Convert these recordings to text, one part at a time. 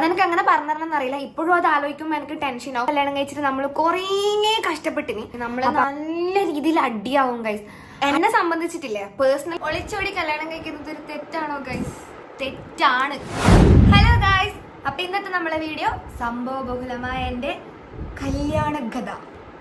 അതെനിക്ക് അങ്ങനെ പറഞ്ഞതരണം അറിയില്ല. ഇപ്പോഴും അത് ആലോചിക്കുമ്പോൾ എനിക്ക് ടെൻഷൻ ആവും. കല്യാണം കഴിച്ചിട്ട് നമ്മൾ കുറേ കഷ്ടപ്പെട്ടിനി നമ്മൾ നല്ല രീതിയിൽ അടിയാവും ഗൈസ് എന്നെ സംബന്ധിച്ചിട്ടില്ലേ? പേഴ്സണൽ ഒളിച്ചോടി കല്യാണം കഴിക്കുന്നത് ഒരു തെറ്റാണോ ഗൈസ് തെറ്റാണ്. ഹലോ ഗൈസ് അപ്പൊ ഇന്നത്തെ നമ്മളെ വീഡിയോ സംഭവ ബഹുലമായ എന്റെ കല്യാണ കഥ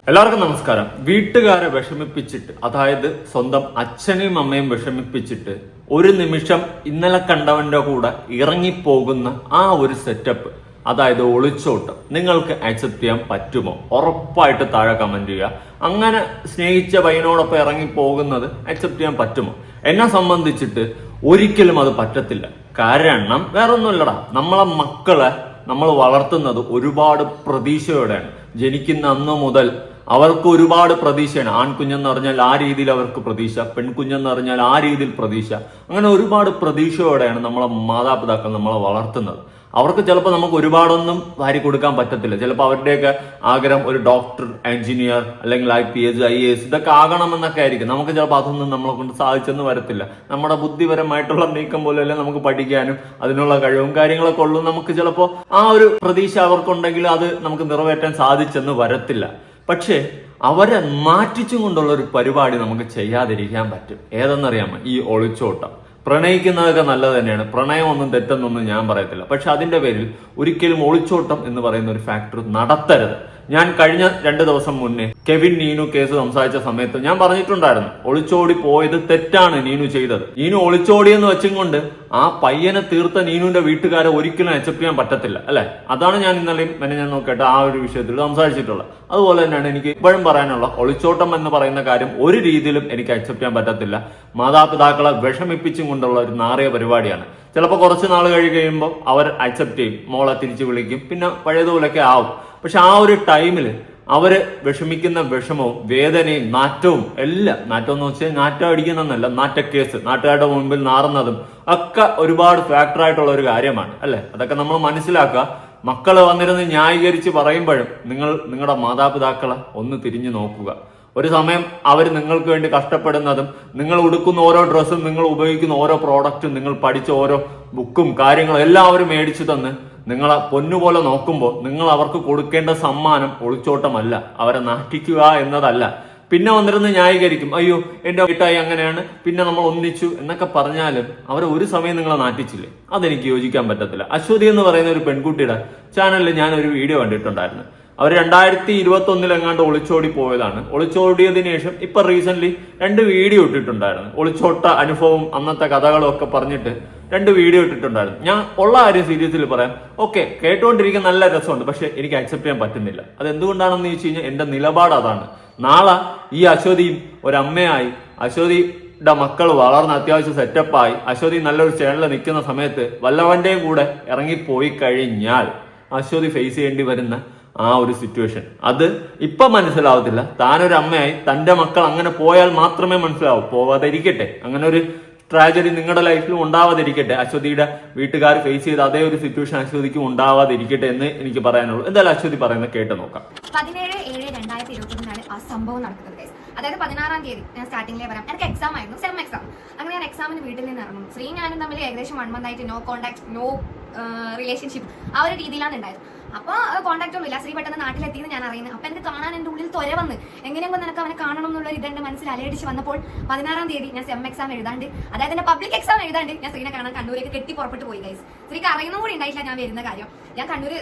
എല്ലാവർക്കും നമസ്കാരം. വീട്ടുകാരെ വിഷമിപ്പിച്ചിട്ട് അതായത് സ്വന്തം അച്ഛനെയും അമ്മയും വിഷമിപ്പിച്ചിട്ട് ഒരു നിമിഷം ഇന്നലെ കണ്ടവന്റെ കൂടെ ഇറങ്ങിപ്പോകുന്ന ആ ഒരു സെറ്റപ്പ് അതായത് ഒളിച്ചോട്ടം നിങ്ങൾക്ക് അക്സെപ്റ്റ് ചെയ്യാൻ പറ്റുമോ? ഉറപ്പായിട്ട് താഴെ കമന്റ് ചെയ്യുക. അങ്ങനെ സ്നേഹിച്ച പയ്യനോടൊപ്പം ഇറങ്ങി പോകുന്നത് അക്സെപ്റ്റ് ചെയ്യാൻ പറ്റുമോ? എന്നെ സംബന്ധിച്ചിട്ട് ഒരിക്കലും അത് പറ്റത്തില്ല. കാരണം വേറൊന്നുമില്ലടാ. നമ്മളെ മക്കളെ നമ്മൾ വളർത്തുന്നത് ഒരുപാട് പ്രതീക്ഷയോടെയാണ്. ജനിക്കുന്ന അന്ന് മുതൽ അവർക്ക് ഒരുപാട് പ്രതീക്ഷയാണ്. ആൺകുഞ്ഞെന്ന് പറഞ്ഞാൽ ആ രീതിയിൽ അവർക്ക് പ്രതീക്ഷ പെൺകുഞ്ഞെന്ന് പറഞ്ഞാൽ ആ രീതിയിൽ പ്രതീക്ഷ. അങ്ങനെ ഒരുപാട് പ്രതീക്ഷയോടെയാണ് നമ്മളെ മാതാപിതാക്കൾ നമ്മളെ വളർത്തുന്നത്. അവർക്ക് ചിലപ്പോൾ നമുക്ക് ഒരുപാടൊന്നും വാരി കൊടുക്കാൻ പറ്റത്തില്ല. ചിലപ്പോൾ അവരുടെയൊക്കെ ആഗ്രഹം ഒരു ഡോക്ടർ എഞ്ചിനീയർ അല്ലെങ്കിൽ I P S I S ഇതൊക്കെ ആകണമെന്നൊക്കെ ആയിരിക്കും. നമുക്ക് ചിലപ്പോൾ അതൊന്നും നമ്മളെ കൊണ്ട് സാധിച്ചെന്ന് വരത്തില്ല. നമ്മുടെ ബുദ്ധിപരമായിട്ടുള്ള നീക്കം പോലെയല്ലേ നമുക്ക് പഠിക്കാനും അതിനുള്ള കഴിവും കാര്യങ്ങളൊക്കെ ഉള്ളൂ നമുക്ക് ചിലപ്പോൾ ആ ഒരു പ്രതീക്ഷ അവർക്കുണ്ടെങ്കിൽ അത് നമുക്ക് നിറവേറ്റാൻ സാധിച്ചെന്ന് വരത്തില്ല. പക്ഷേ അവരെ മാറ്റിച്ചും കൊണ്ടുള്ള ഒരു പരിപാടി നമുക്ക് ചെയ്യാതിരിക്കാൻ പറ്റും. ഏതെന്നറിയാമോ? ഈ ഒളിച്ചോട്ടം. പ്രണയിക്കുന്നതൊക്കെ നല്ലത് തന്നെയാണ്. പ്രണയമൊന്നും തെറ്റെന്നൊന്നും ഞാൻ പറയത്തില്ല. പക്ഷെ അതിന്റെ പേരിൽ ഒരിക്കലും ഒളിച്ചോട്ടം എന്ന് പറയുന്ന ഒരു ഫാക്ടർ നടത്തരുത്. ഞാൻ കഴിഞ്ഞ രണ്ട് ദിവസം മുന്നേ കെവിൻ നീനു കേസ് സംസാരിച്ച സമയത്ത് ഞാൻ പറഞ്ഞിട്ടുണ്ടായിരുന്നു. ഒളിച്ചോടി പോയത് തെറ്റാണ് നീനു ചെയ്തത്. നീനു ഒളിച്ചോടിയെന്ന് വെച്ചും കൊണ്ട് ആ പയ്യനെ തീർത്ത നീനുവിന്റെ വീട്ടുകാരെ ഒരിക്കലും അക്സെപ്റ്റ് ചെയ്യാൻ പറ്റത്തില്ല അല്ലെ? അതാണ് ഞാൻ ഇന്നലെയും എന്നെ ഞാൻ നോക്കട്ടെ ആ ഒരു വിഷയത്തിൽ സംസാരിച്ചിട്ടുള്ളത്. അതുപോലെ തന്നെയാണ് എനിക്ക് ഇപ്പോഴും പറയാനുള്ള ഒളിച്ചോട്ടം എന്ന് പറയുന്ന കാര്യം ഒരു രീതിയിലും എനിക്ക് അക്സെപ്റ്റ് ചെയ്യാൻ പറ്റത്തില്ല. മാതാപിതാക്കളെ വിഷമിപ്പിച്ചും കൊണ്ടുള്ള ഒരു നാറിയ പരിപാടിയാണ്. ചിലപ്പോൾ കുറച്ച് നാൾ കഴി കഴിയുമ്പോൾ അവർ അക്സെപ്റ്റ് ചെയ്യും മോളെ തിരിച്ചു വിളിക്കും പിന്നെ പഴയതുപോലൊക്കെ ആവും. പക്ഷെ ആ ഒരു ടൈമിൽ അവർ വിഷമിക്കുന്ന വിഷമവും വേദനയും നാറ്റവും എല്ലാം നാറ്റം എന്ന് വെച്ചാൽ നാറ്റം അടിക്കുന്നതല്ല നാറ്റക്കേസ് നാട്ടുകാരുടെ മുമ്പിൽ നാറുന്നതും ഒക്കെ ഒരുപാട് ഫാക്ടർ ആയിട്ടുള്ള ഒരു കാര്യമാണ് അല്ലെ? അതൊക്കെ നമ്മൾ മനസ്സിലാക്കുക. മക്കൾ വന്നിരുന്ന് ന്യായീകരിച്ച് പറയുമ്പോഴും നിങ്ങൾ നിങ്ങളുടെ മാതാപിതാക്കളെ ഒന്ന് തിരിഞ്ഞു നോക്കുക. ഒരു സമയം അവർ നിങ്ങൾക്ക് വേണ്ടി കഷ്ടപ്പെടുന്നതും നിങ്ങൾ ഉടുക്കുന്ന ഓരോ ഡ്രസ്സും നിങ്ങൾ ഉപയോഗിക്കുന്ന ഓരോ പ്രോഡക്റ്റും നിങ്ങൾ പഠിച്ച ഓരോ ബുക്കും കാര്യങ്ങളും എല്ലാം അവർ മേടിച്ചു തന്ന് നിങ്ങളെ പൊന്നുപോലെ നോക്കുമ്പോൾ നിങ്ങൾ അവർക്ക് കൊടുക്കേണ്ട സമ്മാനം ഒളിച്ചോട്ടമല്ല. അവരെ നാട്ടിക്കുക എന്നതല്ല. പിന്നെ വന്നിരുന്ന് ന്യായീകരിക്കും. അയ്യോ എന്റെ വീട്ടായി അങ്ങനെയാണ്. പിന്നെ നമ്മൾ ഒന്നിച്ചു എന്നൊക്കെ പറഞ്ഞാലും അവരെ ഒരു സമയം നിങ്ങളെ നാട്ടിച്ചില്ലേ അതെനിക്ക് യോജിക്കാൻ പറ്റത്തില്ല. അശ്വതി എന്ന് പറയുന്ന ഒരു പെൺകുട്ടിയുടെ ചാനലിൽ ഞാൻ ഒരു വീഡിയോ കണ്ടിട്ടുണ്ടായിരുന്നു. അവർ രണ്ടായിരത്തി ഇരുപത്തി ഒന്നിൽ എങ്ങാണ്ട് ഒളിച്ചോടി പോയതാണ്. ഒളിച്ചോടിയതിനു ശേഷം ഇപ്പൊ റീസെന്റ് രണ്ട് വീഡിയോ ഇട്ടിട്ടുണ്ടായിരുന്നു. ഒളിച്ചോട്ട അനുഭവം അന്നത്തെ കഥകളും ഒക്കെ പറഞ്ഞിട്ട് രണ്ട് വീഡിയോ ഇട്ടിട്ടുണ്ടായിരുന്നു. ഞാൻ ഉള്ള കാര്യം സീരിയസിൽ പറയാം. ഓക്കെ കേട്ടുകൊണ്ടിരിക്കാൻ നല്ല രസമുണ്ട് പക്ഷെ എനിക്ക് അക്സെപ്റ്റ് ചെയ്യാൻ പറ്റുന്നില്ല. അത് എന്തുകൊണ്ടാണെന്ന് ചോദിച്ചു കഴിഞ്ഞാൽ എന്റെ നിലപാട് അതാണ്. നാളെ ഈ അശ്വതിയും ഒരമ്മയായി അശ്വതിയുടെ മക്കൾ വളർന്ന് അത്യാവശ്യം സെറ്റപ്പായി അശ്വതി നല്ലൊരു ചേനലിൽ നിൽക്കുന്ന സമയത്ത് വല്ലവന്റെയും കൂടെ ഇറങ്ങിപ്പോയി കഴിഞ്ഞാൽ അശ്വതി ഫേസ് ചെയ്യേണ്ടി വരുന്ന ആ ഒരു സിറ്റുവേഷൻ അത് ഇപ്പൊ മനസ്സിലാവത്തില്ല. താനൊരു അമ്മയായി തന്റെ മക്കൾ അങ്ങനെ പോയാൽ മാത്രമേ മനസ്സിലാവൂ. പോവാതിരിക്കട്ടെ. അങ്ങനെ ഒരു ട്രാജഡി നിങ്ങളുടെ ലൈഫിൽ ഉണ്ടാവാതിരിക്കട്ടെ. അശ്വതിയുടെ വീട്ടുകാർ ഫേസ് ചെയ്ത അതേ ഒരു സിറ്റുവേഷൻ അശ്വതിക്കും ഉണ്ടാവാതിരിക്കട്ടെ എന്ന് എനിക്ക് പറയാനുള്ളൂ. എന്തായാലും അശ്വതി പറയുന്നത് കേട്ട് നോക്കാം. പതിനേഴ് ഏഴ് രണ്ടായിരത്തി ഇരുപത്തിനാണ് ആ സംഭവം നടക്കുന്നത്. അതായത് പതിനാറാം തീയതി ഞാൻ സ്റ്റാർട്ടിംഗിലെ വരാം. എനിക്ക് എക്സാം ആയിരുന്നു. സെം എക്സാം അങ്ങനെ ഞാൻ എക്സാമിന് വീട്ടിൽ നിന്ന് ഇറങ്ങും. ശ്രീ ഞാനും തമ്മിൽ ഏകദേശം വൺ മന്ത് ആയിട്ട് നോ കോൺടാക്ട് നോ റിലേഷൻഷിപ്പ് ആ ഒരു രീതിയിലാണ് ഉണ്ടായത്. അപ്പോൾ കോൺടാക്ട് ഒന്നുമില്ല ശ്രീ പെട്ടെന്ന് നാട്ടിലെത്തിയെന്ന് ഞാൻ അറിയുന്നത് അപ്പൊ എനിക്ക് കാണാൻ എന്റെ ഉള്ളിൽ തൊര വന്ന്. എങ്ങനെയെങ്കിലും നിനക്ക് അവനെ കാണണം എന്നുള്ള ഇത് എന്റെ മനസ്സിൽ അലയടിച്ച് വന്നപ്പോൾ പതിനാറാം തീയതി ഞാൻ സെം എക്സാം എഴുതാണ്ട്. അതായത് എന്റെ പബ്ലിക് എക്സാം എഴുതാണ്ട്. ഞാൻ ശ്രീനെ കാണാൻ കണ്ണൂരേക്ക് കെട്ടി പുറപ്പെട്ട് പോയി ഗൈസ് ശ്രീക്ക് അറിയുന്ന കൂടി ഉണ്ടായിട്ടില്ല ഞാൻ വരുന്ന കാര്യം. ഞാൻ കണ്ണൂർ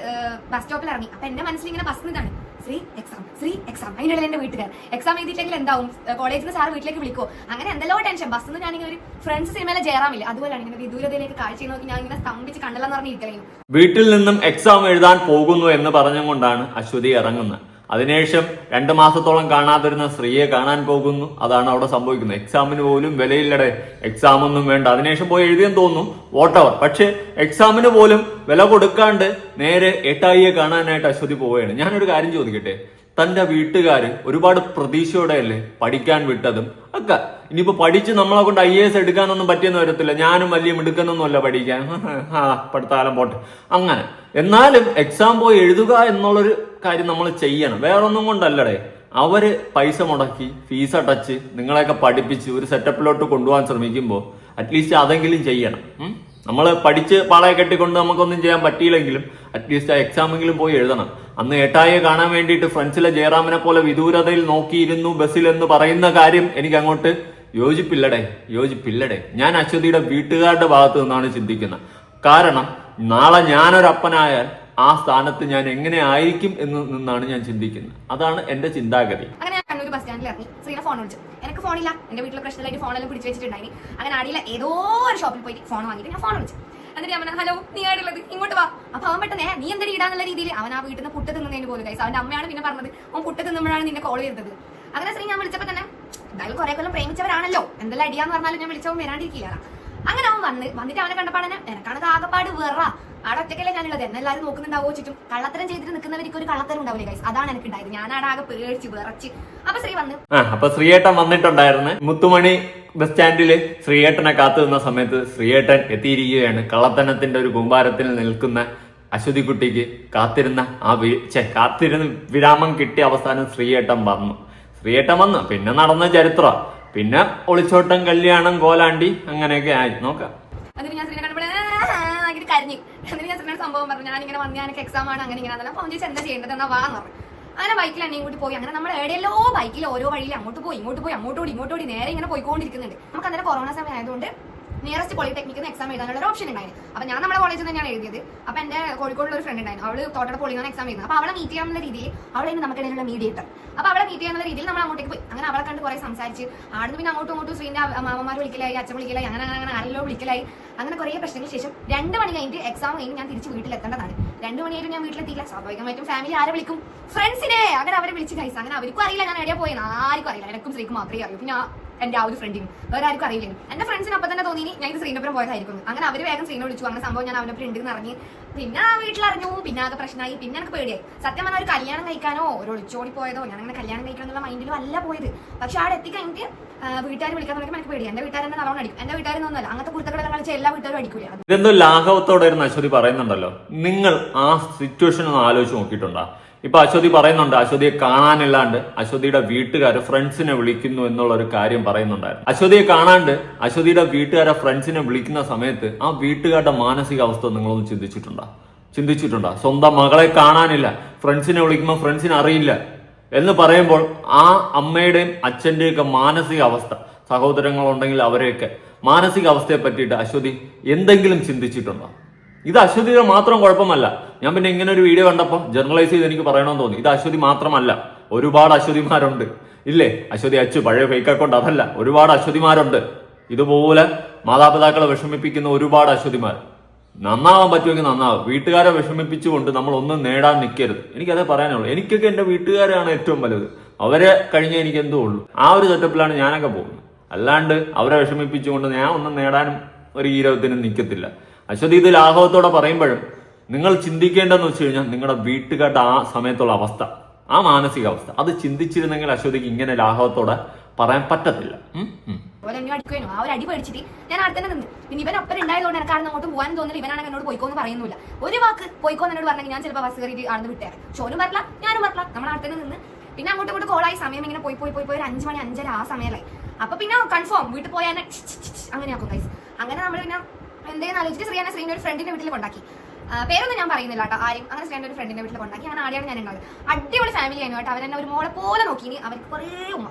ബസ് സ്റ്റോപ്പിൽ ഇറങ്ങി. അപ്പൊ എന്റെ മനസ്സിൽ ഇങ്ങനെ ബസ് നിന്നാണ് ശ്രീ എക്സാം ശ്രീ എക്സാം അതിനിടയിൽ എന്റെ വീട്ടുകാർ. എക്സാം എഴുതിയിട്ടെങ്കിൽ എന്താവും? കോളേജിൽ സാർ വീട്ടിലേക്ക് വിളിക്കോ അങ്ങനെ എന്തെല്ലോ ടെൻഷൻ ബസ്സിൽ നിന്ന് ഞാനിങ്ങനെ ഒരു ഫ്രണ്ട്സ് സിനിമയിലെ ജയറാമില്ല അതുപോലെയാണ് ഇങ്ങനെ വിദൂരതയിലേക്ക് കാഴ്ച നോക്കി ഞാൻ ഇങ്ങനെ സ്തംഭിച്ച് കണ്ടല്ലെന്ന് പറഞ്ഞിരിക്കലും വീട്ടിൽ നിന്നും എക്സാം എഴുതാൻ പോകുന്നു എന്ന് പറഞ്ഞുകൊണ്ടാണ് അശ്വതി ഇറങ്ങുന്നത്. അതിനുശേഷം രണ്ട് മാസത്തോളം കാണാതിരുന്ന സ്ത്രീയെ കാണാൻ പോകുന്നു. അതാണ് അവിടെ സംഭവിക്കുന്നത്. എക്സാമിന് പോലും വിലയില്ലടെ. എക്സാം ഒന്നും വേണ്ട. അതിനുശേഷം പോയി എഴുതിയെന്ന് തോന്നുന്നു. വോട്ടവർ പക്ഷെ എക്സാമിന് പോലും വില കൊടുക്കാണ്ട് നേരെ എട്ടായിയെ കാണാനായിട്ട് അശ്വതി പോവുകയാണ്. ഞാനൊരു കാര്യം ചോദിക്കട്ടെ? തന്റെ വീട്ടുകാർ ഒരുപാട് പ്രതീക്ഷയോടെയല്ലേ പഠിക്കാൻ വിട്ടതും ഒക്കെ. ഇനിയിപ്പോ പഠിച്ച് നമ്മളെ കൊണ്ട് ഐ എ എസ് എടുക്കാനൊന്നും പറ്റിയെന്ന് വരത്തില്ല. ഞാനും വലിയ മിടുക്കുന്നൊന്നുമല്ല പഠിക്കാൻ. ആ പഠിത്താലം പോട്ടെ. അങ്ങനെ. എന്നാലും എക്സാം പോയി എഴുതുക എന്നുള്ളൊരു കാര്യം നമ്മൾ ചെയ്യണം. വേറൊന്നും കൊണ്ടല്ലടേ. അവർ പൈസ മുടക്കി ഫീസ് അടച്ച് നിങ്ങളെയൊക്കെ പഠിപ്പിച്ച് ഒരു സെറ്റപ്പിലോട്ട് കൊണ്ടുപോകാൻ ശ്രമിക്കുമ്പോൾ അറ്റ്ലീസ്റ്റ് അതെങ്കിലും ചെയ്യണം. നമ്മൾ പഠിച്ച് പാളയെ കെട്ടിക്കൊണ്ട് നമുക്കൊന്നും ചെയ്യാൻ പറ്റിയില്ലെങ്കിലും അറ്റ്ലീസ്റ്റ് ആ എക്സാമെങ്കിലും പോയി എഴുതണം. അന്ന് ഏട്ടായിയെ കാണാൻ വേണ്ടിയിട്ട് ഫ്രണ്ട്സിലെ ജയറാമിനെ പോലെ വിദൂരതയിൽ നോക്കിയിരുന്നു ബസ്സിൽ എന്ന് പറയുന്ന കാര്യം എനിക്ക് അങ്ങോട്ട് യോജിപ്പില്ലടേ യോജിപ്പില്ലടേ. ഞാൻ അശ്വതിയുടെ വീട്ടുകാരുടെ ഭാഗത്ത് നിന്നാണ് ചിന്തിക്കുന്നത്. കാരണം നാളെ ഞാനൊരപ്പനായാൽ ആ സ്ഥാനത്ത് ഞാൻ എങ്ങനെ ആയിരിക്കും എന്ന് നിന്നാണ് ഞാൻ ചിന്തിക്കുന്നത്. അതാണ് എന്റെ ചിന്താഗതി. അങ്ങനെ കണ്ണൂർ ബസ് സ്റ്റാൻഡിൽ ഇറങ്ങി. ശ്രീനെ ഫോൺ വിളിച്ചു. എനിക്ക് ഫോണില്ല എന്റെ വീട്ടിലെ പ്രശ്നമായിട്ട് ഫോണെല്ലാം പിടിച്ചു വെച്ചിട്ടുണ്ടായി അങ്ങനെ അടിയിലെ ഏതോ ഒരു ഷോപ്പിൽ പോയിട്ട് ഫോൺ വാങ്ങിയിട്ട് ഞാൻ ഫോൺ വിളിച്ചു. എന്നിട്ട് ഞാൻ ഹലോ നീ ആയിട്ടുള്ളത് ഇങ്ങോട്ട് വാ. അപ്പൊ അവൻ പെട്ടെന്ന് "ഏ, നീ എന്തെങ്കിലും ഇടാന്നുള്ള രീതിയിൽ? അവൻ ആ വീട്ടിൽ നിന്ന് പുട്ട് തിന്നുന്നതിന് പോലും കൈസ് അവന്റെ അമ്മയാണ് പിന്നെ പറഞ്ഞത് അവൻ പുട്ട് തിന്നുമ്പോഴാണ് നിന്നെ കോൾ ചെയ്തത്. അങ്ങനെ ശ്രീ ഞാൻ വിളിച്ചപ്പോ തന്നെ എന്തായാലും കുറെ കൊല്ലം പ്രേമിച്ചവരാണല്ലോ. എന്തെല്ലാം അടിയാന്ന് പറഞ്ഞാലും ഞാൻ വിളിച്ചവൻ വരാണ്ടിരിക്കില്ല അങ്ങനെ അവൻ വന്ന് വന്നിട്ട് അവനെ കണ്ടപ്പാടനെ എനക്കാണ് ആകപ്പാട് വേറ. ആടെ ഒറ്റക്കല്ലേ ഞാനുള്ളത്? എന്നെല്ലാരും നോക്കുന്നുണ്ടാവോ? ചുറ്റും കള്ളത്തരം ചെയ്തിട്ട് നിൽക്കുന്നവർക്ക് ഒരു കള്ളത്തരം ഉണ്ടാവില്ലേ ഗൈസ് അതാണ് എനിക്ക് ഉണ്ടായത്. ഞാൻ ആടെ ആകെ പേടിച്ച് വിറച്ച്. അപ്പൊ ശ്രീ വന്ന്. അപ്പൊ ശ്രീയേട്ടൻ വന്നിട്ടുണ്ടായിരുന്നു. മുത്തുമണി ബസ് സ്റ്റാൻഡിൽ ശ്രീയേട്ടനെ കാത്തു നിന്ന സമയത്ത് ശ്രീയേട്ടൻ എത്തിയിരിക്കുകയാണ്. കള്ളത്തനത്തിന്റെ ഒരു കൂമ്പാരത്തിൽ നിൽക്കുന്ന അശ്വതിക്കുട്ടിക്ക് കാത്തിരുന്ന ആ ഛെ, കാത്തിരുന്ന് വിരാമം കിട്ടിയ അവസാനം ശ്രീയേട്ടൻ വന്നു. ശ്രീയേട്ടൻ വന്നു. പിന്നെ നടന്ന ചരിത്രം. പിന്നെ ഒളിച്ചോട്ടം കല്യാണം കോലാണ്ടി അങ്ങനെയൊക്കെ ആയി. നോക്കാം എന്നിട്ട് ഞാൻ ശ്രീനെ കണ്ടപ്പോൾ ഭയങ്കര കരഞ്ഞു ശ്രീനോട് സംഭവം പറഞ്ഞു ഞാൻ ഇങ്ങനെ എനിക്ക് എക്സാം ആണ് അങ്ങനെ ഇങ്ങനെ അതെല്ലാം അപ്പോൾ അവൻ ചോദിച്ചു എന്താ ചെയ്യേണ്ടത്? എന്നാ വാന്ന് പറഞ്ഞു. അങ്ങനെ ബൈക്കിൽ എന്നെ ഇങ്ങോട്ട് പോയി. അങ്ങനെ നമ്മൾ എവിടെയല്ലോ ബൈക്കിൽ ഓരോ വഴിയിൽ അങ്ങോട്ട് പോയി ഇങ്ങോട്ട് പോയി അങ്ങോട്ടോടി ഇങ്ങോട്ടോടി നേരെ ഇങ്ങനെ പോയിക്കൊണ്ടിരിക്കുന്നുണ്ട്. നമുക്ക് അന്നേരം കൊറോണ സമയം ആയതുകൊണ്ട് നിയറസ്റ്റ് പോളിടെക്നിക്കിന് എക്സാം എഴുതാനുള്ള ഒരു ഓപ്ഷൻ ഉണ്ടായിരുന്നു അപ്പൊ ഞാൻ നമ്മുടെ കോളേജിൽ തന്നെയാണ് എഴുതിയത്. അപ്പൊ എന്റെ കോഴിക്കോടുള്ള ഒരു ഫ്രണ്ട് ഉണ്ടായിരുന്നു അവൾ തോട്ടട പോളിയാണ് എക്സാം എഴുതുന്നത് അപ്പൊ അവളെ മീറ്റ് ചെയ്യാനുള്ള രീതിയിൽ അവളായിരുന്നു നമുക്കിടയിലുള്ള മീഡിയേറ്റർ അപ്പൊ അവളെ മീറ്റ് ചെയ്യാനുള്ള രീതിയിൽ നമ്മൾ അങ്ങോട്ടേക്ക് പോയി. അങ്ങനെ അവളെ കണ്ട് കുറെ സംസാരിച്ച്. ആടുന്ന് പിന്നെ അങ്ങോട്ടും ഇങ്ങോട്ടും ശ്രീന്റെ മാമന്മാർ വിളിക്കലായി അച്ഛൻ വിളിക്കലായി അങ്ങനെ അങ്ങനെ അങ്ങനെ ആരെല്ലോ വിളിക്കലായി. അങ്ങനെ കുറെ പ്രശ്നങ്ങൾക്ക് ശേഷം രണ്ട് മണി കഴിഞ്ഞിട്ട് എക്സാം കഴിഞ്ഞ് ഞാൻ തിരിച്ച് വീട്ടിലെത്തേണ്ടതാണ് രണ്ട് മണിയായിട്ട് ഞാൻ വീട്ടിലെത്തിയില്ല സ്വാഭാവികമായിട്ടും ഫാമിലി ആരെ വിളിക്കും? ഫ്രണ്ട്സിനെ അങ്ങനെ അവരെ വിളിച്ച് കഴിച്ചു അങ്ങനെ അവർക്കും അറിയില്ല. ഞാൻ എവിടെയാ പോയെന്ന് ആർക്കും അറിയില്ല. എനിക്കും ശ്രീക്കും മാത്രമേ അറിയൂ. പിന്നെ എന്റെ ആ ഒരു ഫ്രണ്ടിന് വേറെ ആർക്കും അറിയില്ല എന്റെ ഫ്രണ്ട്സിന് അപ്പൊ തന്നെ തോന്നി ഞാൻ ഇത് ശ്രീനൊപ്പം പോയതായിരിക്കും അങ്ങനെ അവർ വേഗം ശ്രീനെ വിളിച്ചു. അങ്ങനെ സംഭവം ഞാൻ അവനെ ഉണ്ട് എന്ന് പിന്നെ ആ വീട്ടിലറിഞ്ഞു പിന്നെ ആകെ പ്രശ്നമായി പിന്നെ എനിക്ക് പേടിയായി. സത്യം പറഞ്ഞാൽ ഒരു കല്യാണം കഴിക്കാനോ ഒരു ഒളിച്ചോടി പോയതോ ഞാൻ അങ്ങനെ കല്യാണം കഴിക്കണം എന്നുള്ള മൈൻഡിലും അല്ല പോയത്. പക്ഷെ അവിടെ എത്തിക്കഴിഞ്ഞിട്ട് വീട്ടുകാർ വിളിക്കാൻ തുടങ്ങിയപ്പോൾ എനിക്ക് പേടി എന്റെ വീട്ടുകാരെ എന്നെ നല്ലോണം അടിക്കും. എന്റെ വീട്ടുകാരൊന്നുമല്ല അങ്ങനത്തെ കുരുത്തകളെല്ലാം കളിച്ച എല്ലാ വീട്ടുകാരും അടിക്കൂല. ഇതെന്തോ ലാഘവത്തോടെ ഒരു നശ്വരി പറയുന്നുണ്ടല്ലോ. നിങ്ങൾ ആ സിറ്റുവേഷൻ ഒന്ന് ആലോചിച്ച് നോക്കിയിട്ടുണ്ടോ? ഇപ്പൊ അശ്വതി പറയുന്നുണ്ട് അശ്വതിയെ കാണാനില്ലാണ്ട് അശ്വതിയുടെ വീട്ടുകാർ ഫ്രണ്ട്സിനെ വിളിക്കുന്നു എന്നുള്ള ഒരു കാര്യം പറയുന്നുണ്ടായിരുന്നു. അശ്വതിയെ കാണാണ്ട് അശ്വതിയുടെ വീട്ടുകാരെ ഫ്രണ്ട്സിനെ വിളിക്കുന്ന സമയത്ത് ആ വീട്ടുകാരുടെ മാനസികാവസ്ഥ നിങ്ങളൊന്ന് ചിന്തിച്ചിട്ടുണ്ടോ? ചിന്തിച്ചിട്ടുണ്ടോ? സ്വന്തം മകളെ കാണാനില്ല ഫ്രണ്ട്സിനെ വിളിക്കുമ്പോൾ ഫ്രണ്ട്സിനെ അറിയില്ല എന്ന് പറയുമ്പോൾ ആ അമ്മയുടെയും അച്ഛന്റെയും ഒക്കെ മാനസികാവസ്ഥ സഹോദരങ്ങളുണ്ടെങ്കിൽ അവരെയൊക്കെ മാനസികാവസ്ഥയെ പറ്റിയിട്ട് അശ്വതി എന്തെങ്കിലും ചിന്തിച്ചിട്ടുണ്ടോ? ഇത് അശ്വതിയുടെ മാത്രം കുഴപ്പമല്ല. ഞാൻ പിന്നെ ഇങ്ങനെ ഒരു വീഡിയോ കണ്ടപ്പോൾ ജനറലൈസ് ചെയ്ത് എനിക്ക് പറയണമെന്ന് തോന്നി. ഇത് അശ്വതി മാത്രമല്ല ഒരുപാട് അശ്വതിമാരുണ്ട്. ഇല്ലേ? അശ്വതി അച്ചു പഴയ ഫേക്ക് അക്കൗണ്ട് അതല്ല. ഒരുപാട് അശ്വതിമാരുണ്ട്. ഇതുപോലെ മാതാപിതാക്കളെ വിഷമിപ്പിക്കുന്ന ഒരുപാട് അശ്വതിമാർ. നന്നാവാൻ പറ്റുമെങ്കിൽ നന്നാവും. വീട്ടുകാരെ വിഷമിപ്പിച്ചുകൊണ്ട് നമ്മൾ ഒന്നും നേടാൻ നിൽക്കരുത് എനിക്കതേ പറയാനുള്ളൂ. എനിക്കൊക്കെ എന്റെ വീട്ടുകാരാണ് ഏറ്റവും വലുത്. അവരെ കഴിഞ്ഞേ എനിക്ക് എന്തോ ഉള്ളൂ. ആ ഒരു സെറ്റപ്പിലാണ് ഞാനൊക്കെ പോകുന്നത്. അല്ലാണ്ട് അവരെ വിഷമിപ്പിച്ചുകൊണ്ട് ഞാൻ ഒന്നും നേടാനും ഒരു ഈരവത്തിനും നിൽക്കത്തില്ല അശ്വതി ഇത് ലാഘവത്തോടെ പറയുമ്പോഴും നിങ്ങൾ ചിന്തിക്കേണ്ടതെന്ന് വെച്ച് കഴിഞ്ഞാൽ നിങ്ങളുടെ വീട്ടുകാരുടെ ആ സമയത്തുള്ള അവസ്ഥ ആ മാനസികാവസ്ഥ അത് ചിന്തിച്ചിരുന്നെങ്കിൽ അശ്വതിക്ക് ഇങ്ങനെ ലാഘവത്തോടെ പറയാൻ പറ്റത്തില്ല. ആ ഒരു അടി ഞാൻ പിന്നെ ഇവൻ അങ്ങോട്ട് പോകാൻ എന്നോട് ഒരു വാക്ക് പോയിക്കോ എന്നോട് ഞാൻ ബസ് വിട്ടേ ഷോനും ഞാനും നമ്മൾ നിന്ന്. പിന്നെ ഇങ്ങോട്ട് കോളായി സമയം ഇങ്ങനെ പോയി പോയി പോയി ഒരു അഞ്ച് മണി അഞ്ചര ആ സമയമായി അപ്പൊ പിന്നെ കൺഫേം വീട്ടിൽ പോയാൽ അങ്ങനെ ആക്കും അങ്ങനെ നമ്മൾ പിന്നെ എന്തേന്ന് ആലോചിച്ച് ശ്രീയാനെ ശ്രീന്റെ ഒരു ഫ്രണ്ടിന്റെ വീട്ടിൽ കൊണ്ടാക്കി. പേരൊന്നും ഞാൻ പറയുന്നില്ല കേട്ടോ ആരും. അങ്ങനെ ശ്രീന്റെ ഒരു ഫ്രണ്ടിന്റെ വീട്ടിൽ കൊണ്ടാക്കി. അങ്ങനെ ആടെയാണ് ഞാൻ ഉണ്ടായത്. അടിപൊളി ഫാമിലി ആയിരുന്നു കേട്ടോ. അവരെന്നെ ഒരു മോളെ പോലെ നോക്കി. അവർക്ക് കുറേ ഉമ്മ.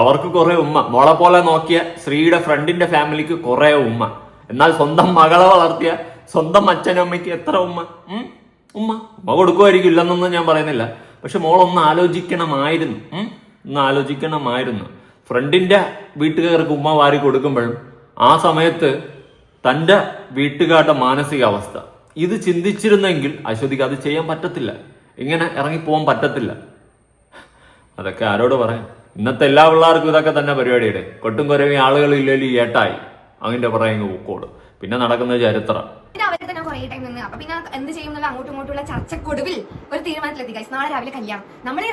അവർക്ക് കുറെ ഉമ്മ. മോളെ പോലെ നോക്കിയ ശ്രീയുടെ ഫ്രണ്ടിന്റെ ഫാമിലിക്ക് കുറെ ഉമ്മ. എന്നാൽ സ്വന്തം മകളെ വളർത്തിയ സ്വന്തം അച്ഛനമ്മയ്ക്ക് എത്ര ഉമ്മ? ഉമ്മ? ഉമ്മ കൊടുക്കുമായിരിക്കും ഇല്ലെന്നൊന്നും ഞാൻ പറയുന്നില്ല. പക്ഷെ മോളൊന്ന് ആലോചിക്കണമായിരുന്നു. ഒന്ന് ആലോചിക്കണമായിരുന്നു. ഫ്രണ്ടിന്റെ വീട്ടുകാർക്ക് ഉമ്മ വാരി കൊടുക്കുമ്പോഴും ആ സമയത്ത് തന്റെ വീട്ടുകാരുടെ മാനസികാവസ്ഥ. ഇത് ചിന്തിച്ചിരുന്നെങ്കിൽ അശ്വതിക്ക് അത് ചെയ്യാൻ പറ്റത്തില്ല. ഇങ്ങനെ ഇറങ്ങിപ്പോകാൻ പറ്റത്തില്ല. അതൊക്കെ ആരോട് പറയാം ഇന്നത്തെ എല്ലാ പിള്ളേർക്കും ഇതൊക്കെ തന്നെ പരിപാടിയുടെ. കൊട്ടും കുരവി ആളുകളില്ലെങ്കിൽ ഏട്ടായി. അതിന്റെ പുറകെ പൂക്കോട് പിന്നെ നടക്കുന്ന ചരിത്രം. തന്നെ കുറേ ടൈം പിന്നെ ചെയ്യും അങ്ങോട്ടും ഇങ്ങോട്ടുള്ള ഒരു തീരുമാനത്തിലെത്തി. നാളെ രാവിലെ കല്യാണം. നമ്മളെ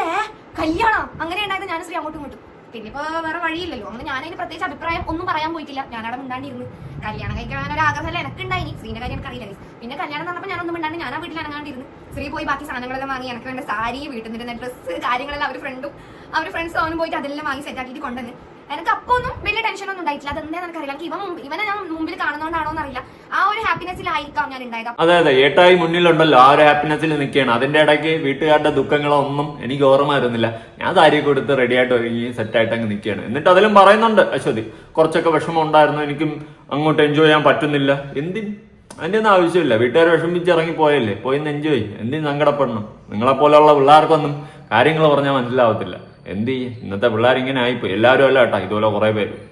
കല്യാണം? അങ്ങനെ ഉണ്ടായത് ഞാൻ ശ്രീ അങ്ങോട്ടും ഇങ്ങോട്ടും. പിന്നെ ഇപ്പൊ വേറെ വഴിയില്ലല്ലോ. അങ്ങനെ ഞാൻ പ്രത്യേകിച്ച് അഭിപ്രായം ഒന്നും പറയാൻ പോയിട്ടില്ല. ഞാനവിടെ മിണ്ടാണ്ടിരുന്നു. കല്യാണം കഴിക്കാൻ ഒരു ആഗ്രഹമല്ല? എനിക്ക് സ്ത്രീന്റെ കാര്യം എനിക്ക് അറിയില്ല പിന്നെ കല്യാണം നടന്നപ്പോൾ ഞാനൊന്നും മിണ്ടാണ്ട് ഞാൻ ആ വീട്ടിൽ അനങ്ങാണ്ടിരുന്നു. സ്ത്രീ പോയി ബാക്കി സാധനങ്ങളെല്ലാം വാങ്ങി. എനിക്ക് വേണ്ട സാരി വീട്ടിൽ നിന്ന് ഡ്രസ്സ് കാര്യങ്ങളെല്ലാം അവർ ഫ്രണ്ടും അവർ ഫ്രണ്ട്സ് അവനും പോയിട്ട് അതെല്ലാം വാങ്ങി സെറ്റ് ആക്കിയിട്ട് കൊണ്ടുവന്ന്. എനിക്ക് അപ്പൊ ഒന്നും വലിയ ടെൻഷൻ ഒന്നും ഉണ്ടായിട്ടില്ല. അതെന്താ എനിക്കറിയില്ല. എനിക്ക് ഇവൻ ഇവനെ ഞാൻ മുമ്പിൽ കാണുന്നോണ്ടാണോ എന്നറിയില്ല. ആ ഒരു ഹാപ്പിനെസ്സിലായിരിക്കാം ഞാൻ ഉണ്ടായത്. അതെ അതെ. ഏട്ടായി മുന്നിലുണ്ടല്ലോ. ആ ഒരു ഹാപ്പിനെസ്സിൽ നിൽക്കുകയാണ്. അതിന്റെ ഇടയ്ക്ക് വീട്ടുകാരുടെ ദുഃഖങ്ങളോ ഒന്നും എനിക്ക് ഓർമ്മ വരുന്നില്ല. ഞാൻ താരി കൊടുത്ത് റെഡി ആയിട്ട് ഒരുങ്ങി സെറ്റ് ആയിട്ട് അങ്ങ് നിൽക്കുകയാണ്. എന്നിട്ട് അതിലും പറയുന്നുണ്ട് അശ്വതി കുറച്ചൊക്കെ വിഷമം ഉണ്ടായിരുന്നു. എനിക്കും അങ്ങോട്ട് എൻജോയ് ചെയ്യാൻ പറ്റുന്നില്ല. എന്തിന് അതിന്റെ ഒന്നും ആവശ്യമില്ല. വീട്ടുകാർ വിഷമിച്ച് ഇറങ്ങി പോയല്ലേ? പോയി എൻജോയ് എന്തിന് സങ്കടപ്പെടണം? നിങ്ങളെ പോലെയുള്ള പിള്ളേർക്കൊന്നും കാര്യങ്ങൾ പറഞ്ഞാൽ മനസ്സിലാവത്തില്ല. എന്ത് ചെയ്യും? ഇന്നത്തെ പിള്ളേരിങ്ങനെ ആയിപ്പോയി. എല്ലാവരും അല്ല കേട്ടോ ഇതുപോലെ കുറേ പേര്.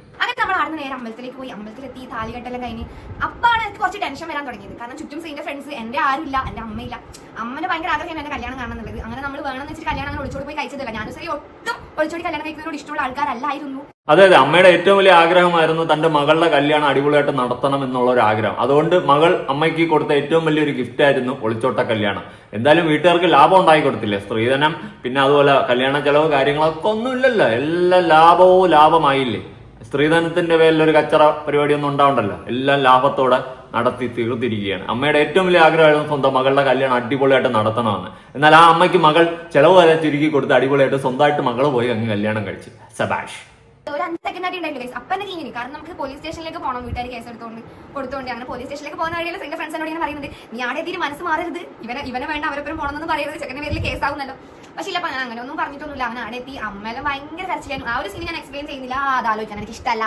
നേരെ അമ്പലത്തിലേക്ക് പോയി. അമ്പലത്തിലെത്തി താലികെട്ടെല്ലാം കഴിഞ്ഞ്. അപ്പാണ് എനിക്ക് കുറച്ച് ടെൻഷൻ വരാൻ തുടങ്ങിയത്. കാരണം ചുറ്റും സീന്റെ ഫ്രണ്ട്സ് എന്റെ ആരുമില്ല എന്റെ അമ്മയില്ല. അമ്മന്റെ ഭയങ്കര ആഗ്രഹം എന്റെ കല്യാണം കാണുന്നുള്ളത് അങ്ങനെ നമ്മൾ വേണമെന്ന് വെച്ചിട്ട് കല്യാണം അങ്ങനെ ഒളിച്ചോടി പോയി കഴിച്ചതല്ല. ഞാൻ ശരി ഒട്ടും ഒളിച്ചോടി കല്യാണം കഴിക്കുന്നതിനോട് ഇഷ്ടമുള്ള ആൾക്കാരല്ലായിരുന്നു. അതെ അതെ. അമ്മയുടെ ഏറ്റവും വലിയ ആഗ്രഹമായിരുന്നു തന്റെ മകളുടെ കല്യാണം അടിപൊളിയായിട്ട് നടത്തണം എന്നുള്ള ഒരു ആഗ്രഹം. അതുകൊണ്ട് മകൾ അമ്മയ്ക്ക് കൊടുത്ത ഏറ്റവും വലിയൊരു ഗിഫ്റ്റ് ആയിരുന്നു ഒളിച്ചോട്ട കല്യാണം. എന്തായാലും വീട്ടുകാർക്ക് ലാഭം ഉണ്ടാക്കി കൊടുത്തില്ലേ? സ്ത്രീധനം പിന്നെ അതുപോലെ കല്യാണ ചെലവ് കാര്യങ്ങളൊക്കെ ഒന്നുമില്ലല്ലോ. എല്ലാ ലാഭവും ലാഭമായില്ലേ? സ്ത്രീധനത്തിന്റെ പേരിൽ ഒരു കച്ചറ പരിപാടിയൊന്നും ഉണ്ടാവണ്ടല്ലോ? എല്ലാം ലാഭത്തോടെ നടത്തി തീർത്തിരിക്കുകയാണ്. അമ്മയുടെ ഏറ്റവും വലിയ ആഗ്രഹമായിരുന്നു സ്വന്തം മകളുടെ കല്യാണം അടിപൊളിയായിട്ട് നടത്തണമെന്ന്. എന്നാൽ ആ അമ്മയ്ക്ക് മകൾ ചെലവ് വരെ ചുരുക്കി കൊടുത്ത് അടിപൊളിയായിട്ട് സ്വന്തമായിട്ട് മകൾ പോയി അങ്ങ് കല്യാണം കഴിച്ചു. സബാഷ്. ഒരു അഞ്ച് സെക്കൻഡ് ആയിട്ട് അപ്പൊ കാരണം നമുക്ക് പോലീസ് സ്റ്റേഷനിലേക്ക് പോകണം വീട്ടുകാർ കേസ് എടുത്തോണ്ട് കൊടുത്തോണ്ട്. അങ്ങനെ പോലീസ് സ്റ്റേഷനിലേക്ക് പോകുന്ന വഴിയിൽ എന്റെ ഫ്രണ്ട്സിനോട് ഇങ്ങനെ പറയുന്നത്. നീ ആടെ എത്തിയിട്ട് മനസ്സ് മാറരുത്. ഇവനെ ഇവനെ വേണ്ട. അവരൊപ്പം പോകണമെന്ന് പറയരുത്. ചെക്കന്റെ പേരിൽ കേസ് ആവുന്നല്ലോ. പക്ഷെ ഇല്ല അങ്ങനെ ഒന്നും പറഞ്ഞിട്ടൊന്നുമില്ല. അവൻ അവിടെ എത്തി. അമ്മയെല്ലാം ഭയങ്കര കരച്ചിലായിരുന്നു. ആ ഒരു സീൻ ഞാൻ എക്സ്പ്ലെയിൻ ചെയ്യുന്നില്ല. അത് ആലോചിക്കാൻ എനിക്ക് ഇഷ്ടമല്ല.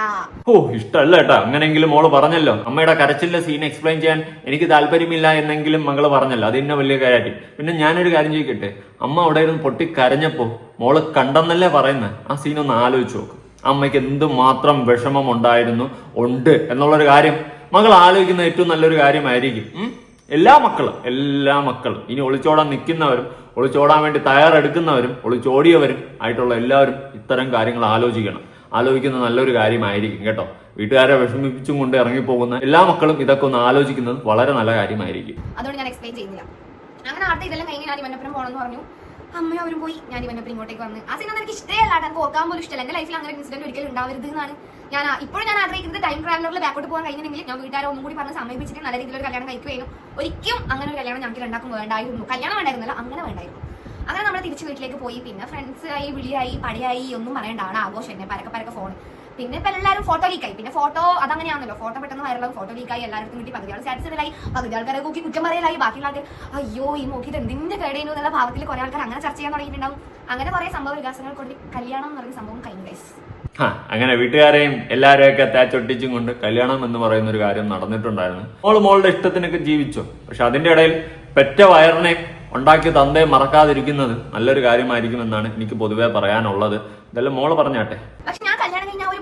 ഓ ഇഷ്ടമല്ല കേട്ടോ. അങ്ങനെങ്കിലും മോൾ പറഞ്ഞല്ലോ. അമ്മയുടെ കരച്ചിലെ സീൻ എക്സ്പ്ലെയിൻ ചെയ്യാൻ എനിക്ക് താല്പര്യമില്ല എന്നെങ്കിലും മകൾ പറഞ്ഞല്ലോ. അത് ഇന്ന വലിയ കാര്യമായിട്ട്. പിന്നെ ഞാനൊരു കാര്യം ചോദിക്കട്ടെ? അമ്മ അവിടെ ഇരുന്ന് പൊട്ടി കരഞ്ഞപ്പോ മോൾ കണ്ടെന്നല്ലേ പറയുന്നത് ആ സീൻ ഒന്ന് ആലോചിച്ചു നോക്ക്. അമ്മയ്ക്ക് എന്തുമാത്രം വിഷമം ഉണ്ടായിരുന്നു? ഉണ്ട് എന്നുള്ളൊരു കാര്യം മകൾ ആലോചിക്കുന്ന ഏറ്റവും നല്ലൊരു കാര്യമായിരിക്കും? എല്ലാ മക്കളും എല്ലാ മക്കളും ഇനി ഒളിച്ചോടാൻ നിൽക്കുന്നവരും ഒളിച്ചോടാൻ വേണ്ടി തയ്യാറെടുക്കുന്നവരും ഒളിച്ചോടിയവരും ആയിട്ടുള്ള എല്ലാവരും ഇത്തരം കാര്യങ്ങൾ ആലോചിക്കണം. ആലോചിക്കുന്നത് നല്ലൊരു കാര്യമായിരിക്കും കേട്ടോ. വീട്ടുകാരെ വിഷമിപ്പിച്ചും കൊണ്ട് ഇറങ്ങിപ്പോകുന്ന എല്ലാ മക്കളും ഇതൊക്കെ ഒന്ന് ആലോചിക്കുന്നത് വളരെ നല്ല കാര്യമായിരിക്കും. അതുകൊണ്ട് ഞാൻ എക്സ്പ്ലെയിൻ ചെയ്യുന്നില്ല. അങ്ങനെ ആദ്യം ഇതെല്ലാം കഴിഞ്ഞ് ഞാൻ ഇവനൊപ്പം പോകണമെന്ന് പറഞ്ഞു. അമ്മയും അവരും പോയി. ഞാൻ ഇവനൊപ്പം ഇങ്ങോട്ടേക്ക് വന്ന്. ആ സിനിമ എനിക്ക് ഇഷ്ടമല്ല എനിക്ക് ഓർക്കാൻ പോലും ഇഷ്ടമല്ല എന്റെ ലൈഫിൽ അങ്ങനെ ഇൻസിഡന്റ് ഒരിക്കലും ഉണ്ടാവരുത് എന്നാണ് ഞാൻ ഇപ്പോഴും ഞാൻ ആഗ്രഹിക്കുന്നത് ടൈം ട്രാവലറിൽ ബാക്കോട്ട് പോകാൻ കഴിഞ്ഞെങ്കിൽ ഞാൻ വീട്ടുകാരെ ഒന്നും കൂടി പറഞ്ഞ് സമീപിച്ചിട്ട് നല്ല രീതിയിൽ ഒരു കല്യാണം കഴിക്കുകയും ഒരിക്കലും അങ്ങനെ ഒരു കല്യാണം ഞങ്ങൾക്ക് രണ്ടാക്കും വേണ്ടായിരുന്നു. കല്യാണം വേണ്ടായിരുന്നല്ല. അങ്ങനെ വേണ്ടായിരുന്നു. അങ്ങനെ നമ്മൾ തിരിച്ച് വീട്ടിലേക്ക് പോയി. പിന്നെ ഫ്രണ്ട്സ് ആയി വിളിയായി പടയായി ഒന്നും പറയണ്ടാണ് ആഘോഷം എന്നെ പരക്കെ പരക്കെ ഫോൺ പിന്നെ ഇപ്പൊ എല്ലാവരും ഫോട്ടോ ലീക്കായി പിന്നെ ഫോട്ടോ അതങ്ങനെയാണല്ലോ. ഫോട്ടോ പെട്ടെന്ന് വൈറലാകും ഫോട്ടോ ലീക്കായി എല്ലാവർക്കും കിട്ടി. പകുതി ആൾ സ്റ്റാറ്റസ് ഇടലായി പകുതി ആൾക്കാരെ നോക്കി കുറ്റം പറയലായി. ബാക്കിയുള്ള ആൾക്കാർ അയ്യോ ഈ നോക്കിയിട്ട് എന്തിന്റെ കേടയുന്നു എന്നുള്ള ഭാവത്തിൽ കുറെ ആൾക്കാർ അങ്ങനെ ചർച്ച ചെയ്യാൻ തുടങ്ങിയിട്ടുണ്ടാവും. അങ്ങനെ കുറെ സംഭവ വികാസങ്ങൾ കൊണ്ട് കല്യാണം എന്ന് പറയുന്ന സംഭവം കഴിഞ്ഞു ഗൈസ് അങ്ങനെ വീട്ടുകാരെയും എല്ലാവരെയൊക്കെ തേച്ചൊട്ടിച്ചും കൊണ്ട് കല്യാണം എന്ന് പറയുന്ന ഒരു കാര്യം നടന്നിട്ടുണ്ടായിരുന്നു. മോൾ മോളുടെ ഇഷ്ടത്തിനൊക്കെ ജീവിച്ചു. പക്ഷെ അതിന്റെ ഇടയിൽ പെറ്റ വയറിനെ ഉണ്ടാക്കി തന്തയെ മറക്കാതിരിക്കുന്നത് നല്ലൊരു കാര്യമായിരിക്കുമെന്നാണ് എനിക്ക് പൊതുവെ പറയാനുള്ളത്. ഇതെല്ലാം മോൾ പറഞ്ഞാട്ടെ.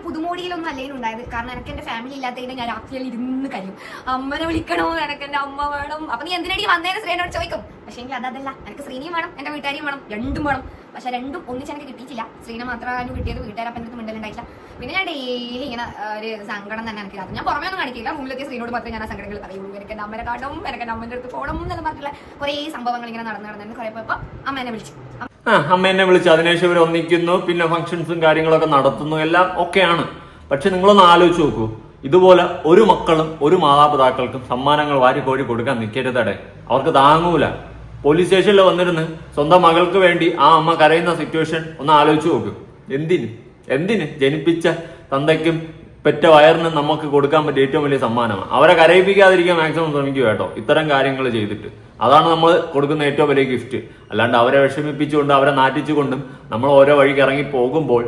പുതുമോടിയിലൊന്നും അല്ലേ ഉണ്ടായത്. കാരണം എനിക്ക് എന്റെ ഫാമിലി ഇല്ലാത്തതിന് ഞാൻ രാത്രിയിൽ ഇരുന്ന് കഴിയും അമ്മനെ വിളിക്കണോ? എനിക്ക് എന്റെ അമ്മ വേണം. അപ്പൊ നീ എന്തിനടി വന്നേന്ന് ശ്രീനോട് ചോദിക്കും. പക്ഷേ എങ്കിൽ അതല്ല. എനിക്ക് ശ്രീനിയും വേണം എന്റെ വീട്ടുകാരിയും വേണം രണ്ടും വേണം. പക്ഷെ രണ്ടും ഒന്നിച്ച് എനിക്ക് കിട്ടിയിട്ടില്ല. ശ്രീനെ മാത്രമാണ് കിട്ടിയത് വീട്ടുകാരപ്പം എനിക്ക് മിണ്ടലുണ്ടായിട്ടില്ല പിന്നെ ഞാൻ ഡെയിലി ഇങ്ങനെ ഒരു സങ്കടം തന്നെ എനിക്ക്. ഞാൻ പുറമേ ഒന്നും കാണിക്കില്ല. റൂമിലെത്തിയ ശ്രീനോട് മാത്രമേ ഞാൻ ആ സങ്കടങ്ങൾ പറയുള്ളൂ എനിക്ക് എന്റെ അമ്മനെ കാണണം എനിക്ക് എന്റെ അമ്മന്റെ അടുത്ത് പോകണം എന്നെല്ലാം പറഞ്ഞിട്ടുള്ള കുറേ സംഭവങ്ങൾ ഇങ്ങനെ നടന്നു നടന്നു കുറെ പോയപ്പോൾ അമ്മ എന്നെ വിളിച്ചു. ആ അമ്മ എന്നെ വിളിച്ച്. അതിനുശേഷം ഇവർ ഒന്നിക്കുന്നു. പിന്നെ ഫംഗ്ഷൻസും കാര്യങ്ങളൊക്കെ നടത്തുന്നു. എല്ലാം ഒക്കെയാണ്. പക്ഷെ നിങ്ങളൊന്ന് ആലോചിച്ച് നോക്കൂ. ഇതുപോലെ ഒരു മക്കളും ഒരു മാതാപിതാക്കൾക്കും സമ്മാനങ്ങൾ വാരി കോരി കൊടുക്കാൻ നിൽക്കരുതടെ. അവർക്ക് താങ്ങൂല. പോലീസ് സ്റ്റേഷനിൽ വന്നിരുന്ന് സ്വന്തം മകൾക്ക് വേണ്ടി ആ അമ്മ കരയുന്ന സിറ്റുവേഷൻ ഒന്ന് ആലോചിച്ച് നോക്കൂ. എന്തിന്? എന്തിന്? ജനിപ്പിച്ച തന്തയ്ക്കും പെറ്റ വയറിനും നമുക്ക് കൊടുക്കാൻ പറ്റിയ ഏറ്റവും വലിയ സമ്മാനമാണ്. അവരെ കരയിപ്പിക്കാതിരിക്കാൻ മാക്സിമം ശ്രമിക്കുക കേട്ടോ. ഇത്തരം കാര്യങ്ങൾ ചെയ്തിട്ട്. അതാണ് നമ്മൾ കൊടുക്കുന്ന ഏറ്റവും വലിയ ഗിഫ്റ്റ് അല്ലാണ്ട് അവരെ വിഷമിപ്പിച്ചുകൊണ്ട് അവരെ നാറ്റിച്ചുകൊണ്ടും നമ്മൾ ഓരോ വഴിക്ക് ഇറങ്ങി പോകുമ്പോൾ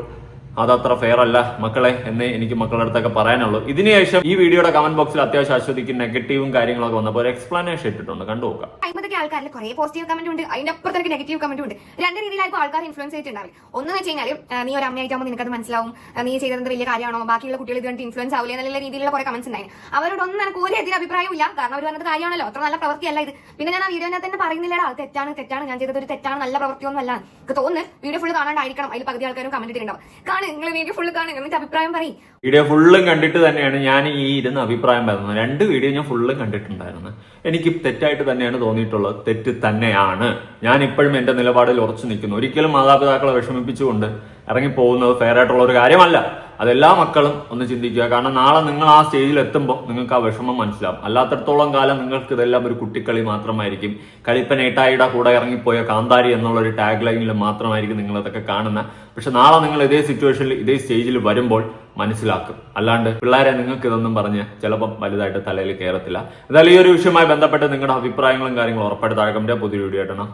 അതത്ര ഫെയർ അല്ല മക്കളെ എന്ന് എനിക്ക് മക്കളുടെ അടുത്തൊക്കെ പറയാനുള്ളൂ. ഇതിനുശേഷം ഈ വീഡിയോയുടെ കമന്റ് ബോക്സിൽ അത്യാവശ്യം അശ്വതിക്ക് നെഗറ്റീവും കാര്യങ്ങളൊക്കെ വന്നപ്പോൾ ഒരു എക്സ്പ്ലനേഷൻ ഇട്ടിട്ടുണ്ട്. കണ്ടു നോക്കാം. അമ്പതൊക്കെ ആൾക്കാരിൽ കുറെ പോസിറ്റീവ് കമന്റ് ഉണ്ട്. അതിന്റെ അപ്പുറത്തേക്ക് നെഗറ്റീവ് കമന്റ് ഉണ്ട്. രണ്ട് രീതിയിലായിരിക്കും ആൾക്കാർ ഇൻഫ്ലുവൻസ് ചെയ്തിട്ടുണ്ടാവും ഒന്ന് വെച്ച് കഴിഞ്ഞാൽ നീ ഒരു അമ്മയായിട്ടാകുമ്പോൾ നിനക്കത് മനസ്സിലാവും. നീ ചെയ്തത് വലിയ കാര്യമാണോ? ബാക്കിയുള്ള കുട്ടികൾ ഇത് കണ്ട് ഇൻഫ്ലുവൻസ് ആവില്ല എന്നുള്ള രീതിയിലുള്ള കുറെ കമന്റ്സ് ഉണ്ടായിരുന്നു. അവരോടൊന്നും എനിക്ക് ഒരു എതിരെ അഭിപ്രായമില്ല കാരണം അവർ പറഞ്ഞത് കാര്യമാണല്ലോ. അത്ര നല്ല പ്രവൃത്തിയല്ല ഇത്. പിന്നെ ഞാൻ ആ വീഡിയോനെ തന്നെ പറയുന്നില്ലടാ. തെറ്റാണ് തെറ്റാണ്. ഞാൻ ചെയ്തത് ഒരു തെറ്റാണ് നല്ല പ്രവൃത്തിയൊന്നും എനിക്ക് തോന്നുന്നു വീഡിയോ ഫുൾ കാണാണ്ടായിരിക്കണം. അതിൽ പകുതി ആൾക്കാരും കമന്റ് ഇട്ടിട്ടുണ്ടാവും. കാണും നിങ്ങൾ വീഡിയോ ഫുള്ള് കാണുക എന്നിട്ട് അഭിപ്രായം പറയും. വീഡിയോ ഫുള്ളും കണ്ടിട്ട് തന്നെയാണ് ഞാൻ ഈ ഇരുന്ന് അഭിപ്രായം പറയുന്നത്. രണ്ട് വീഡിയോ ഞാൻ ഫുള്ളും കണ്ടിട്ടുണ്ടായിരുന്നു. എനിക്ക് തെറ്റായിട്ട് തന്നെയാണ് തോന്നിയിട്ടുള്ളത്. തെറ്റ് തന്നെയാണ്. ഞാൻ ഇപ്പോഴും എന്റെ നിലപാടിൽ ഉറച്ചു നിൽക്കുന്നു. ഒരിക്കലും മാതാപിതാക്കളെ വിഷമിപ്പിച്ചുകൊണ്ട് ഇറങ്ങി പോകുന്നത് ഫെയർ ആയിട്ടുള്ള ഒരു കാര്യമല്ല. അതെല്ലാ മക്കളും ഒന്ന് ചിന്തിക്കുക. കാരണം നാളെ നിങ്ങൾ ആ സ്റ്റേജിൽ എത്തുമ്പോൾ നിങ്ങൾക്ക് ആ വിഷമം മനസ്സിലാവും. അല്ലാത്തടത്തോളം കാലം നിങ്ങൾക്ക് ഇതെല്ലാം ഒരു കുട്ടിക്കളി മാത്രമായിരിക്കും. കളിപ്പൻ ഏട്ടായിയുടെ കൂടെ ഇറങ്ങിപ്പോയ കാന്താരി എന്നുള്ള ഒരു ടാഗ് ലൈനിൽ മാത്രമായിരിക്കും നിങ്ങൾ അതൊക്കെ കാണുന്നത് പക്ഷെ നാളെ നിങ്ങൾ ഇതേ സിറ്റുവേഷനിൽ ഇതേ സ്റ്റേജിൽ വരുമ്പോൾ മനസ്സിലാക്കും. അല്ലാണ്ട് പിള്ളേരെ നിങ്ങൾക്ക് ഇതൊന്നും പറഞ്ഞ് ചിലപ്പം വലുതായിട്ട് തലയിൽ കയറത്തില്ല എന്തായാലും ഈ ഒരു വിഷയവുമായി ബന്ധപ്പെട്ട് നിങ്ങളുടെ അഭിപ്രായങ്ങളും കാര്യങ്ങളും ഉറപ്പായിട്ട് താഴെ കമന്റ് പുതിയ വീഡിയോ ആയിട്ടാണ്